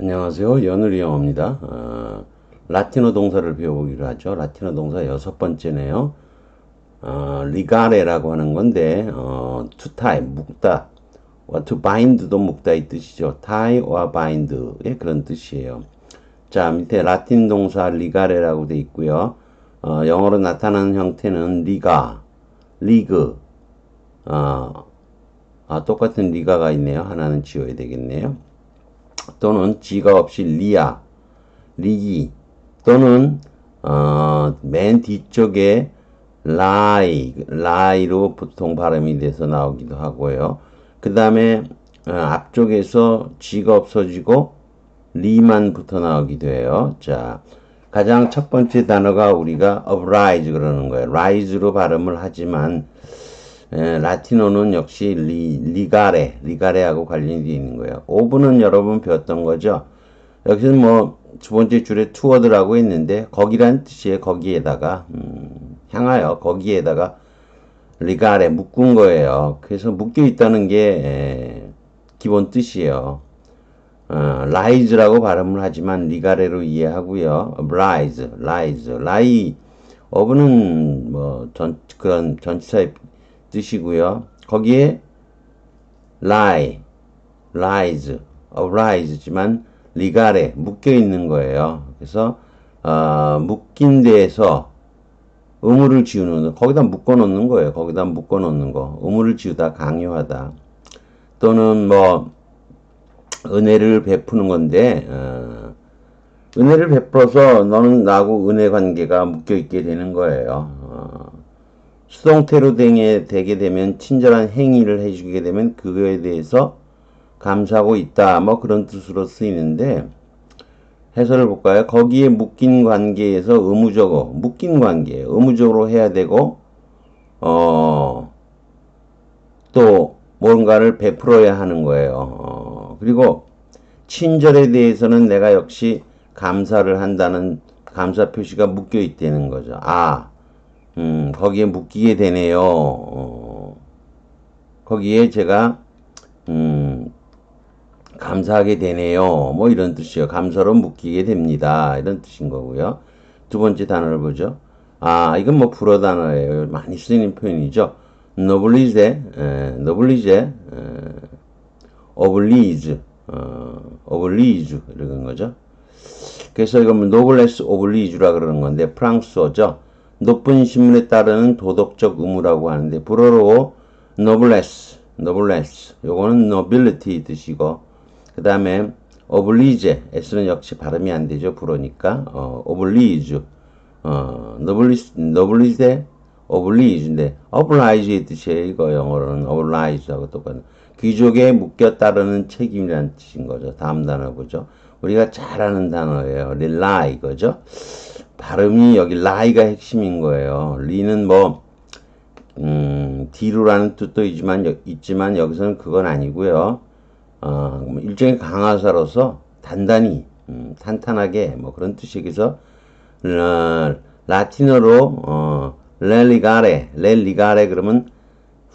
안녕하세요. 연우리 영어입니다. 어, 라틴어 동사를 배워보기로 하죠. 라틴어 동사 여섯 번째네요. 어, 리가레라고 하는 건데, 어, to tie, 묶다. 와, to bind도 묶다 이 뜻이죠. tie와 bind의 그런 뜻이에요. 자, 밑에 라틴 동사 리가레라고 돼 있고요. 어, 영어로 나타나는 형태는 리가, 리그, 어, 아, 똑같은 리가가 있네요. 하나는 지워야 되겠네요. 또는 지가 없이 리아, 리기 또는 어, 맨 뒤쪽에 라이, 라이로 보통 발음이 돼서 나오기도 하고요. 그 다음에 어, 앞쪽에서 지가 없어지고 리만 붙어 나오기도 해요. 자, 가장 첫 번째 단어가 우리가 uprise 그러는 거예요. rise로 발음을 하지만 에, 라틴어는 역시 리, 리가레, 리가레하고 관련이 있는 거예요. 오브는 여러분 배웠던 거죠. 여기서는 뭐 두 번째 줄에 투어드라고 했는데 거기란 뜻이에요. 거기에다가 음, 향하여 거기에다가 리가레 묶은 거예요. 그래서 묶여 있다는 게 에, 기본 뜻이에요. 어, 라이즈라고 발음을 하지만 리가레로 이해하고요. 라이즈, 라이즈, 라이 어브는 뭐 전, 그런 전치사의 뜻이고요. 거기에 lie, lies, arise지만 리가레 묶여 있는 거예요. 그래서 어, 묶인 데에서 의무를 지우는 거기다 묶어 놓는 거예요. 거기다 묶어 놓는 거. 의무를 지우다 강요하다. 또는 뭐 은혜를 베푸는 건데 어, 은혜를 베풀어서 너는 나하고 은혜 관계가 묶여 있게 되는 거예요. 어, 수동태로 되게, 되게 되면 친절한 행위를 해주게 되면 그거에 대해서 감사하고 있다. 뭐 그런 뜻으로 쓰이는데 해설을 볼까요? 거기에 묶인 관계에서 의무적으로 묶인 관계 의무적으로 해야 되고 어, 또 뭔가를 베풀어야 하는 거예요. 어, 그리고 친절에 대해서는 내가 역시 감사를 한다는 감사 표시가 묶여 있다는 거죠. 아, 음, 거기에 묶이게 되네요. 어, 거기에 제가, 음, 감사하게 되네요. 뭐 이런 뜻이요. 감사로 묶이게 됩니다. 이런 뜻인 거고요. 두 번째 단어를 보죠. 아, 이건 뭐 불어 단어예요. 많이 쓰이는 표현이죠. noblize, 에, noblize, 에, oblige, 어, oblige 이런 거죠. 그래서 이건 noblesse oblige라 그러는 건데 프랑스어죠. 높은 신분에 따르는 도덕적 의무라고 하는데 불어로 noblesse, noblesse. 요거는 nobility 뜻이고 그 다음에 oblige, s는 역시 발음이 안 되죠 불어니까. 어, oblige, 어, noblesse, noblesse, oblige인데 oblige의 뜻이에요 이거 영어로는. oblige하고 똑같은. 귀족에 묶여 따르는 책임이라는 뜻인 거죠. 다음 단어 보죠. 우리가 잘 아는 단어예요. rely 이거죠 발음이 여기 lie가 핵심인 거예요. 리는 뭐 음, 뒤로라는 뜻도 있지만, 있지만 여기서는 그건 아니고요. 어, 뭐 일종의 강화사로서 단단히 음, 탄탄하게 뭐 그런 뜻이기서 어, 라틴어로 어, 렐리가레 렐리가레 그러면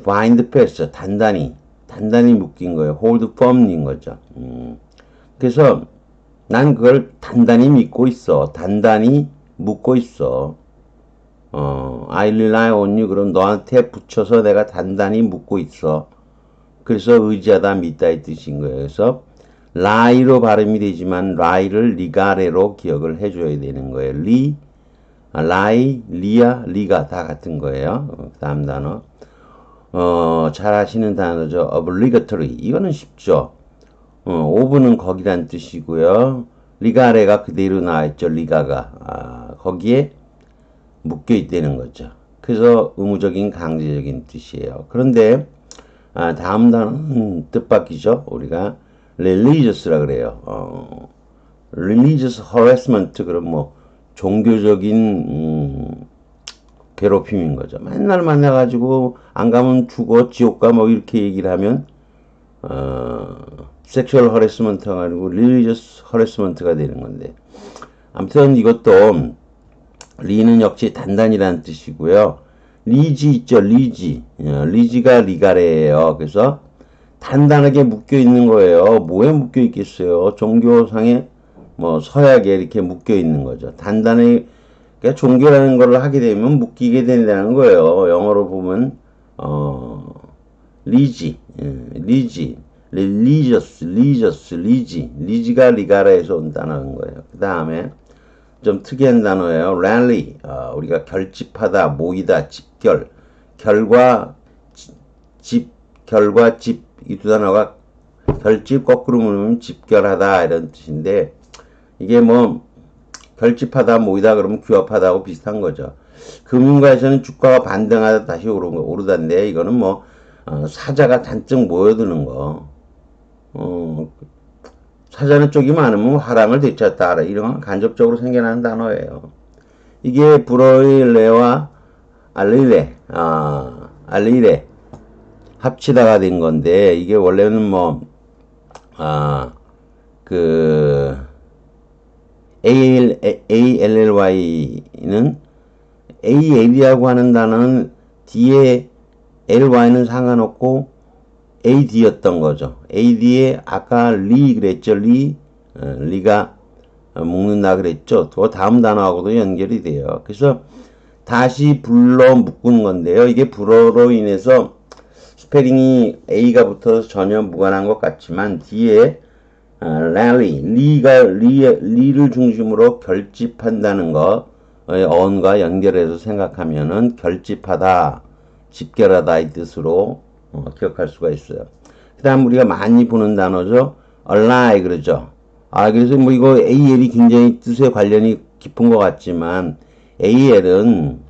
find fast 단단히 단단히 묶인 거예요. hold firm인 거죠. 음, 그래서 난 그걸 단단히 믿고 있어. 단단히 묶고 있어 어, I rely on you 그럼 너한테 붙여서 내가 단단히 묶고 있어 그래서 의지하다 믿다 이 뜻인 거예요. 그래서 라이로 발음이 되지만 라이를 리가레로 기억을 해줘야 되는 거예요. 리, 라이, 리아, 리가 다 같은 거예요. 어, 다음 단어. 어, 잘 아시는 단어죠. obligatory. 이거는 쉽죠. 어, 오브는 거기란 뜻이고요. 리가레가 그대로 나와있죠. 리가가. 아, 거기에 묶여 있다는 거죠. 그래서 의무적인 강제적인 뜻이에요. 그런데 아, 다음 단어는 뜻밖이죠. 우리가 religious라 그래요. 어, religious harassment 그럼 뭐 종교적인 음, 괴롭힘인 거죠. 맨날 만나가지고 안 가면 죽어 지옥 가뭐 이렇게 얘기를 하면 어, sexual harassment가 아니고 religious harassment가 되는 건데 아무튼 이것도 리는 역시 단단이라는 뜻이고요. 리지 있죠, 리지. 어, 리지가 리가레예요. 그래서 단단하게 묶여 있는 거예요. 뭐에 묶여 있겠어요? 종교상에 뭐 서약에 이렇게 묶여 있는 거죠. 단단히 그러니까 종교라는 걸 하게 되면 묶이게 된다는 거예요. 영어로 보면 어 리지, 예, 리지, 리저스, 리저스, 리지, 리지가 리가라에서 온 단어인 거예요. 그 다음에 좀 특이한 단어예요. 랠리, 어, 우리가 결집하다, 모이다, 집결, 결과 지- 집, 결과 집 이 두 단어가 결집 거꾸로 물으면 집결하다 이런 뜻인데 이게 뭐 결집하다 모이다 그러면 규합하다하고 비슷한 거죠. 금융가에서는 주가가 반등하다 다시 오르, 오르다인데 이거는 뭐 어, 사자가 단적 모여드는 거. 어, 사자는 쪽이 많으면 화랑을 되찾다. 이런 건 간접적으로 생겨나는 단어예요. 이게 브로일레와 알리레, 아, 알리레 합치다가 된 건데 이게 원래는 뭐, 아, 그 ALLY는 AL이라고 하는 단어는 뒤에 LY는 상관없고 AD였던 거죠. AD에 아까 리 그랬죠. 리, 어, 리가 어, 묶는다 그랬죠. 그 다음 단어하고도 연결이 돼요. 그래서 다시 불러 묶은 건데요. 이게 불어로 인해서 스페링이 A가 붙어서 전혀 무관한 것 같지만 뒤에 어, 랠리, 리가 리, 리를 중심으로 결집한다는 거 어, 어원과 연결해서 생각하면은 결집하다, 집결하다 이 뜻으로 어, 기억할 수가 있어요. 그 다음 우리가 많이 보는 단어죠. ally 그러죠. 아 그래서 뭐 이거 AL이 굉장히 뜻에 관련이 깊은 것 같지만 AL은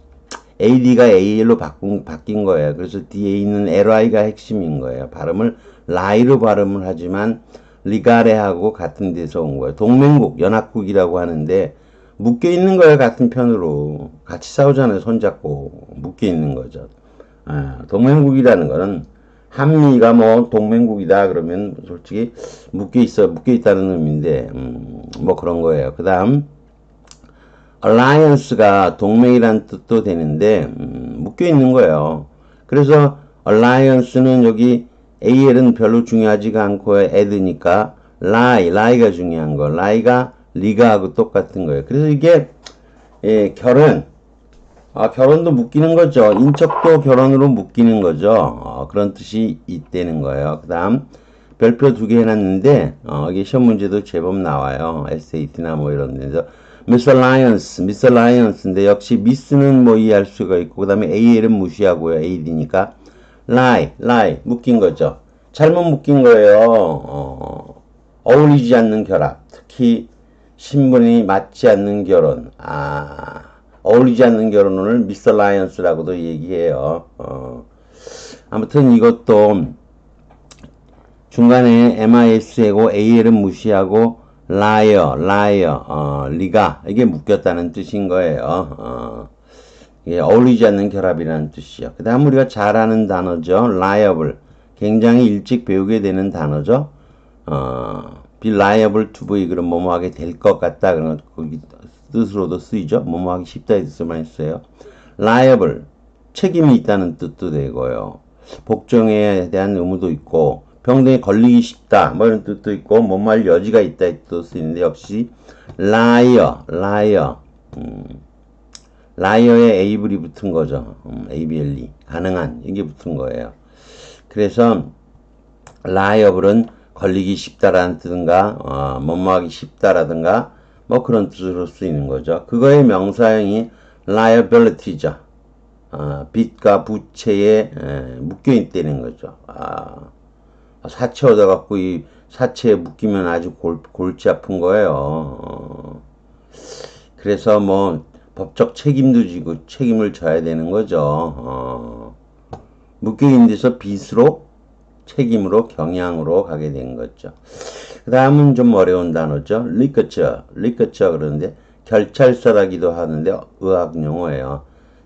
AD가 AL로 바꾼, 바뀐 거예요. 그래서 뒤에 있는 LI가 핵심인 거예요. 발음을 라이로 발음을 하지만 리가레하고 같은 데서 온 거예요. 동맹국, 연합국이라고 하는데 묶여 있는 거예요. 같은 편으로. 같이 싸우잖아요. 손잡고. 묶여 있는 거죠. 아, 동맹국이라는 거는 한미가 뭐 동맹국이다 그러면 솔직히 묶여 있어 묶여 있다는 의미인데 음, 뭐 그런 거예요. 그다음 alliance가 동맹이란 뜻도 되는데 음, 묶여 있는 거예요. 그래서 alliance는 여기 AL은 별로 중요하지가 않고 add니까 lie, lie가 중요한 거. lie가 리가하고 똑같은 거예요. 그래서 이게 예, 결혼 아, 결혼도 묶이는 거죠. 인척도 결혼으로 묶이는 거죠. 어, 그런 뜻이 있다는 거예요. 그 다음, 별표 두 개 해놨는데, 어, 이게 시험 문제도 제법 나와요. SAT나 뭐 이런 데서. miscellaneous, miscellaneous인데, 역시 miss는 뭐 이해할 수가 있고, 그 다음에 AL은 무시하고요. AD니까. lie, lie, 묶인 거죠. 잘못 묶인 거예요. 어, 어울리지 않는 결합. 특히, 신분이 맞지 않는 결혼. 아, 어울리지 않는 결혼을 미스라이언스라고도 얘기해요. 어, 아무튼 이것도 중간에 MIS하고 AL은 무시하고 liar, liar, 어, 리가 이게 묶였다는 뜻인 거예요. 어, 이게 어울리지 않는 결합이라는 뜻이요. 그 다음 우리가 잘 아는 단어죠. liable. 굉장히 일찍 배우게 되는 단어죠. 어, be liable to be 그런 뭐뭐 하게 될 것 같다 그런 뜻으로도 쓰이죠. 뭐뭐 하기 쉽다 이 뜻만 있어요. liable 책임이 있다는 뜻도 되고요. 복종에 대한 의무도 있고 병등에 걸리기 쉽다 뭐 이런 뜻도 있고 뭐뭐 할 여지가 있다 이 뜻도 쓰이는데 역시 liar, liar 음, liar에 able이 붙은 거죠. 음, able 가능한 이게 붙은 거예요. 그래서 liable은 걸리기 쉽다라는 뜻인가, 어, 뭐뭐하기 쉽다라든가, 뭐 그런 뜻으로 쓰이는 거죠. 그거의 명사형이 liability죠. 어, 빚과 부채에 에, 묶여 있다는 거죠. 아, 사채 얻어갖고 이 사채에 묶이면 아주 골, 골치 아픈 거예요. 어, 그래서 뭐 법적 책임도 지고 책임을 져야 되는 거죠. 어, 묶여 있는 데서 빚으로 책임으로 경향으로 가게 된 거죠. 그 다음은 좀 어려운 단어죠. 리커처, 리커처 그러는데 결찰서라기도 하는데 의학 용어예요.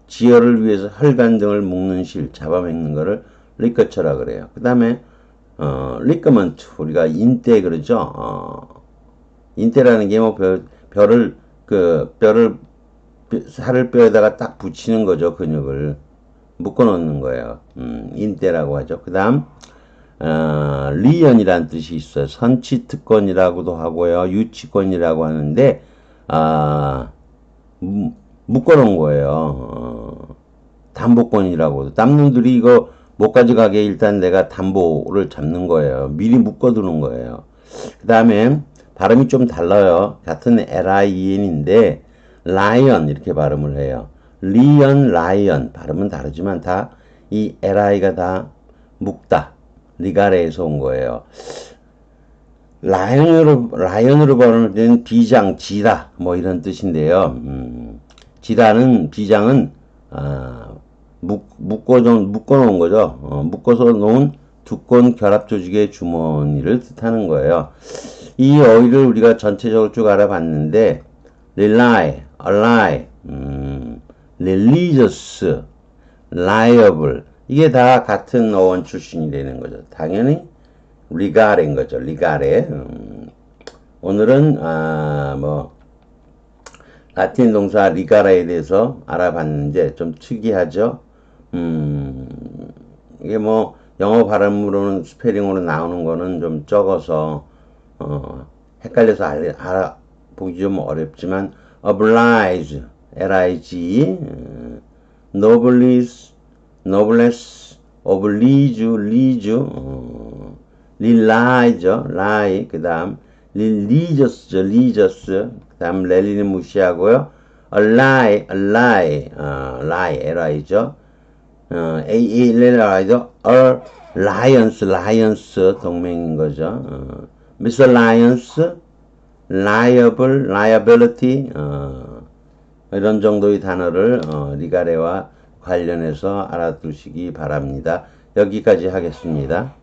지혈을 위해서 혈관 등을 묶는 실, 잡아먹는 거를 리커처라 그래요. 그 다음에 어, 리커먼트 우리가 인대 그러죠. 어, 인대라는 게 뭐 뼈를 그 뼈를 살을 뼈에다가 딱 붙이는 거죠. 근육을 묶어 놓는 거예요. 음, 인대라고 하죠. 그 다음 어, 리언이라는 뜻이 있어요. 선취특권이라고도 하고요. 유치권이라고 하는데 아, 무- 묶어놓은 거예요. 어, 담보권이라고. 남놈들이 이거 못 가져가게 일단 내가 담보를 잡는 거예요. 미리 묶어두는 거예요. 그 다음에 발음이 좀 달라요. 같은 L-I-E-N인데 라이언 이렇게 발음을 해요. 리언, 라이언 발음은 다르지만 다 이 L-I가 다 묶다. 리가레에서 온 거예요. 라이언으로 라이언으로 발음을 때는 비장, 지다 뭐 이런 뜻인데요. 음, 지다는 비장은 아, 묶, 묶어 묶어 놓은 거죠. 어, 묶어서 놓은 두꺼운 결합 조직의 주머니를 뜻하는 거예요. 이 어휘를 우리가 전체적으로 쭉 알아봤는데 rely, ally, 음, religious, liable 이게 다 같은 어원 출신이 되는 거죠. 당연히 리가레인 거죠. 리가레. 음, 오늘은 아, 뭐 라틴 동사 리가라에 대해서 알아봤는데 좀 특이하죠. 음, 이게 뭐 영어 발음으로는 스페링으로 나오는 거는 좀 적어서 어, 헷갈려서 알, 알아보기 좀 어렵지만 oblige, l-i-g, 음, noblesse, noblesse, oblige, lige, 어, rely죠, lie, 그 다음 religious죠, religious, 그 다음 랠리는 무시하고요, ally, ally, 어, lie, li죠, 어, A-A-L-I도 alliance, alliance 동맹인 거죠. 어, misalliance, liable, liability, 어, 이런 정도의 단어를 어, 리가레와 관련해서 알아두시기 바랍니다. 여기까지 하겠습니다.